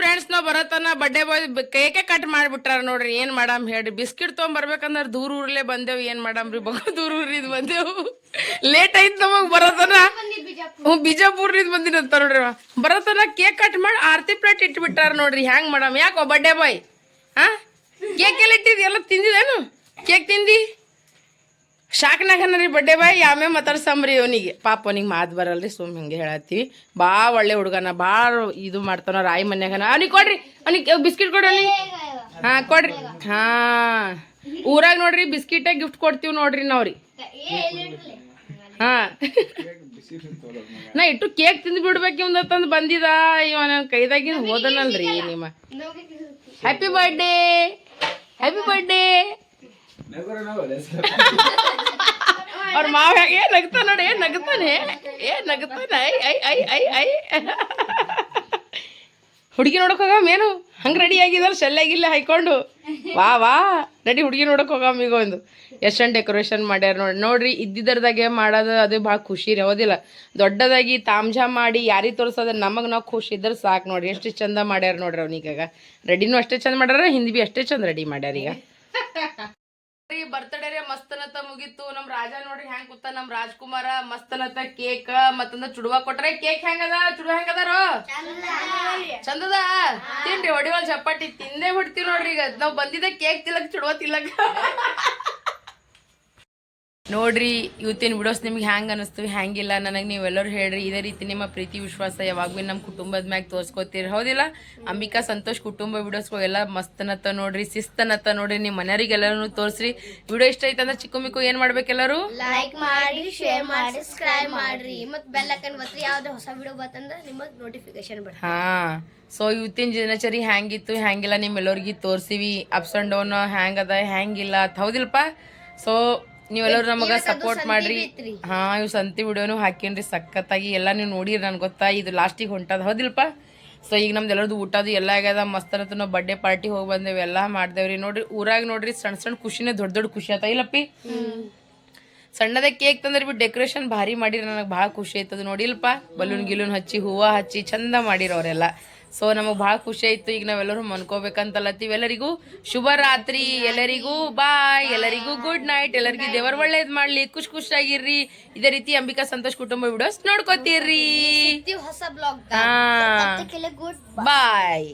ಫ್ರೆಂಡ್ಸ್ ನಾವು ಬರತನ ಬಡ್ಡೆ ಬಾಯ್ ಕೇಕೆ ಕಟ್ ಮಾಡ್ಬಿಟ್ಟಾರ ನೋಡ್ರಿ. ಏನ್ ಮಾಡಮ್ ಹೇಳ್ರಿ? ಬಿಸ್ಕಿಟ್ ತೊಗೊಂಬರ್ಬೇಕಂದ್ರ ದೂರ ಊರ್ಲೆ ಬಂದೇವ್. ಏನ್ ರೀ? ಬಗ ದೂರ ಊರಿದ್ ಬಂದೇವು. ಲೇಟ್ ಐತ್ ನಮಗ್ ಬರತನ. ಹ್ಞೂ ಬಿಜಾಪುರ್ನಿಂದ ಬಂದಿನಂತ ನೋಡ್ರಿ. ಬರತನ ಕೇಕ್ ಕಟ್ ಮಾಡಿ ಆರ್ತಿ ಪ್ಲೇಟ್ ಇಟ್ಬಿಟ್ಟಾರ ನೋಡ್ರಿ. ಹ್ಯಾಂಗ್ ಮಾಡಮ್ ಯಾಕೋ ಬಡ್ಡೆ ಬಾಯ್ ಹಾ ಕೇಕ್ ಎಲ್ಲ ಇಟ್ಟಿದ್ ಎಲ್ಲ ತಿಂದಿದೇನು ಕೇಕ್ ತಿಂದಿ? ಶಾಕ್ನಾಗನರಿ ಬಡ್ಡೆ ಬಾಯ್ ಆಮೇಲೆ ಮಾತಾಡ್ಸಂಬ್ರಿ ಅವನಿಗೆ ಪಾಪ ಅವನಿಗೆ ಮಾತು ಬರಲ್ರಿ ಸುಮ್ ಹಿಂಗೆ ಹೇಳತ್ತೀವಿ. ಭಾಳ ಒಳ್ಳೆ ಹುಡುಗನ ಭಾಳ ಇದು ಮಾಡ್ತಾನ ರಾಯಿ ಮನ್ಯಾಗನ. ಅವ್ನಿಗೆ ಕೊಡ್ರಿ, ಅವ್ನಿಗೆ ಬಿಸ್ಕಿಟ್ ಕೊಡ್ರಿ ಹಾ ಕೊಡ್ರಿ. ಹಾ. ಊರಾಗ ನೋಡ್ರಿ, ಬಿಸ್ಕಿಟೇ ಗಿಫ್ಟ್ ಕೊಡ್ತೀವಿ ನೋಡ್ರಿ ನಾವ್ರಿ. ಹಾ. ನಾ ಇಟ್ಟು ಕೇಕ್ ತಿಂದು ಬಿಡ್ಬೇಕು ಇವಂದತ್ತಂದು ಬಂದಿದ. ಇವನ ಕೈದಾಗಿನ ಹೋದನಲ್ರಿ ನಿಮ್ಮ. ಹ್ಯಾಪಿ ಬರ್ಡೇ ಹ್ಯಾಪಿ ಬರ್ಡೇ ಅವ್ರ ಮಾವ ಹೇಗೆ, ಏ, ನಗ್ತಾನ ನೋಡಿ ಏನ್ ನಗ್ತಾನೆ, ಏ, ನಗ್ತಾನ, ಐ ಐ ಐ ಐ ಐ. ಹುಡುಗಿ ನೋಡಕ್ ಹೋಗಮ್ ಏನು? ಹಂಗ ರೆಡಿ ಆಗಿದಾರ ಶಲ್ಲಾಗಿಲ್ಲ ಹಾಯ್ಕೊಂಡು. ವಾ ವಾ. ರೆಡಿ ಹುಡುಗಿ ನೋಡಕ್ ಹೋಗಮ್ ಈಗ ಒಂದು. ಎಷ್ಟೊಂದು ಡೆಕೋರೇಷನ್ ಮಾಡ್ಯಾರ ನೋಡಿ, ನೋಡ್ರಿ, ಇದ್ದಿದ್ದರದಾಗೆ ಮಾಡೋದು ಅದು ಭಾಳ ಖುಷಿ ರೀ, ಹೌದಿಲ್ಲ. ದೊಡ್ಡದಾಗಿ ತಾಮ್ಜಾ ಮಾಡಿ ಯಾರಿಗೆ ತೋರಿಸೋದ್ರೆ ನಮಗೆ ನಾವು ಖುಷಿ ಇದ್ರೆ ಸಾಕು ನೋಡಿ ಎಷ್ಟು ಚಂದ ಮಾಡ್ಯಾರ ನೋಡ್ರಿ ಅವ್ನಿಗಾಗ. ರೆಡಿನೂ ಅಷ್ಟೇ ಚಂದ ಮಾಡ್ಯಾರ, ಹಿಂದಿ ಬಿ ಅಷ್ಟೇ ಚಂದ ರೆಡಿ ಮಾಡ್ಯಾರ ಈಗ. ಬರ್ತಡೇ ಮಸ್ತನತ ಮುಗೀತು. ನಮ್ ರಾಜ ನೋಡ್ರಿ ಹೆಂಗ್ ಕೂತ, ನಮ್ ರಾಜ್ಕುಮಾರ ಮಸ್ತನತ ಕೇಕ್ ಮತ್ತಂದ ಚುಡುವ ಕೊಟ್ರೆ ಕೇಕ್ ಹೆಂಗದ ಚುಡುವ ಹೆಂಗದಾರ ಚಂದದ? ತಿನ್ರಿ ಹೊಡಿವಲ್ ಚಪಾಟಿ ತಿಂದೇ ಬಿಡ್ತೀವಿ ನೋಡ್ರಿ ಈಗ. ನಾವ್ ಬಂದಿದ್ದೆ ಕೇಕ್ ತಿಲ್ಲಕ್ ಚುಡುವ ತಿಲ್ಲಕ್ ನೋಡ್ರಿ ಇವತ್ತಿನ ವಿಡಿಯೋಸ್ ನಿಮ್ಗೆ ಹ್ಯಾಂಗ್ ಅನಿಸ್ತು ಹ್ಯಾಂಗಿಲ್ಲ ನನಗೆ ನೀವೆಲ್ಲರೂ ಹೇಳ್ರಿ. ಇದೇ ರೀತಿ ನಿಮ್ಮ ಪ್ರೀತಿ ವಿಶ್ವಾಸ ಯಾವಾಗ ಭೀ ನಮ್ಮ ಕುಟುಂಬದ ಮ್ಯಾಗ ತೋರಿಸ್ಕೋತೀರಿ. ಹೌದಿಲ್ಲ? ಅಂಬಿಕಾ ಸಂತೋಷ್ ಕುಟುಂಬ ವಿಡಿಯೋಸ್ಗಳು ಎಲ್ಲ ಮಸ್ತನತ್ತ ನೋಡ್ರಿ ಶಿಸ್ತನತ್ತ ನೋಡ್ರಿ. ನಿಮ್ಮ ಮನೆಯವರಿಗೆಲ್ಲರೂ ತೋರಿಸ್ರಿ. ವಿಡಿಯೋ ಇಷ್ಟ ಆಯ್ತಂದ್ರೆ ಅಂದ್ರೆ ಚಿಕ್ಕ ಮಿಕ್ಕು ಏನು ಮಾಡ್ಬೇಕೆಲ್ಲರೂ ಲೈಕ್ ಮಾಡಿ ಶೇರ್ ಮಾಡಿ ಸಬ್ಸ್ಕ್ರೈಬ್ ಮಾಡ್ರಿ. ಮತ್ ಬೆಲ್ ಐಕನ್ ಒತ್ತಿ ಯಾವ್ದೇ ಹೊಸ ವಿಡಿಯೋ ಬಂತಂದ್ರೆ ನಿಮಗೆ ನೋಟಿಫಿಕೇಶನ್ ಬರ್ತದೆ ಹಾ. ಸೊ ಇವತ್ತಿನ ದಿನಚರಿ ಹ್ಯಾಂಗಿತ್ತು ಹ್ಯಾಂಗಿಲ್ಲ ನಿಮ್ಮೆಲ್ಲರಿಗೆ ತೋರ್ಸಿವಿ. ಅಪ್ಸ್ ಅಂಡ್ ಡೌನ್ ಹ್ಯಾಂಗ್ ಅದ ಹ್ಯಾಂಗಿಲ್ಲ ಅಂತ. ಹೌದಿಲ್ಪ ಸೊ ನೀವೆಲ್ಲರೂ ನಮಗ ಸಪೋರ್ಟ್ ಮಾಡ್ರಿ. ಹಾ ಇವ್ ಸಂತಿ ವಿಡಿಯೋನು ಹಾಕೇನ್ರಿ ಸಖತ್ತಾಗಿ. ಎಲ್ಲ ನೀವು ನೋಡಿರಿ ನನ್ಗೆ ಗೊತ್ತಾ? ಇದು ಲಾಸ್ಟಿಗೆ ಹೊಂಟದ. ಹೌದಿಲ್ಪ? ಸೊ ಈಗ ನಮ್ದು ಎಲ್ಲರದು ಊಟದು ಎಲ್ಲ ಆಗ್ಯದ. ಮಸ್ತ್ ಅನ್ನತ್ತು ನಾವು ಬರ್ಡೇ ಪಾರ್ಟಿ ಹೋಗಿ ಬಂದೇವಿ. ಎಲ್ಲ ಮಾಡ್ದೇವ್ರಿ. ನೋಡ್ರಿ ಊರಾಗ ನೋಡ್ರಿ ಸಣ್ಣ ಸಣ್ಣ ಖುಷಿನೇ ದೊಡ್ಡ ದೊಡ್ಡ ಖುಷಿ ಆತ. ಇಲ್ಲಪ್ಪಿ? ಸಣ್ಣದ ಕೇಕ್ ತಂದ್ರೆ ಬಿ ಡೆಕೋರೇಷನ್ ಭಾರಿ ಮಾಡಿರ. ನನಗೆ ಭಾಳ ಖುಷಿ ಆಯ್ತದ. ನೋಡಿಲ್ಪ? ಬಲೂನ್ ಗಿಲೂನ್ ಹಚ್ಚಿ ಹೂವು ಹಚ್ಚಿ ಚಂದ ಮಾಡಿರ ಅವರೆಲ್ಲ. ಸೊ ನಮಗೆ ಭಾಳ ಖುಷಿ ಆಯ್ತು. ಈಗ ನಾವೆಲ್ಲರೂ ಮನ್ಕೋಬೇಕಂತಲತ್ತೀವಿ ಎಲ್ಲರಿಗೂ ಶುಭ ರಾತ್ರಿ. ಎಲ್ಲರಿಗೂ ಬಾಯ್ ಎಲ್ಲರಿಗೂ ಗುಡ್ ನೈಟ್ ಎಲ್ಲರಿಗೂ ದೇವರ ಒಳ್ಳೇದು ಮಾಡ್ಲಿ. ಖುಷಿ ಖುಷಿಯಾಗಿರ್ರಿ ಇದೇ ರೀತಿ ಅಂಬಿಕಾ ಸಂತೋಷ್ ಕುಟುಂಬ ವಿಡಿಯೋಸ್ ನೋಡ್ಕೋತೀರ್ರಿ. ಬಾಯ್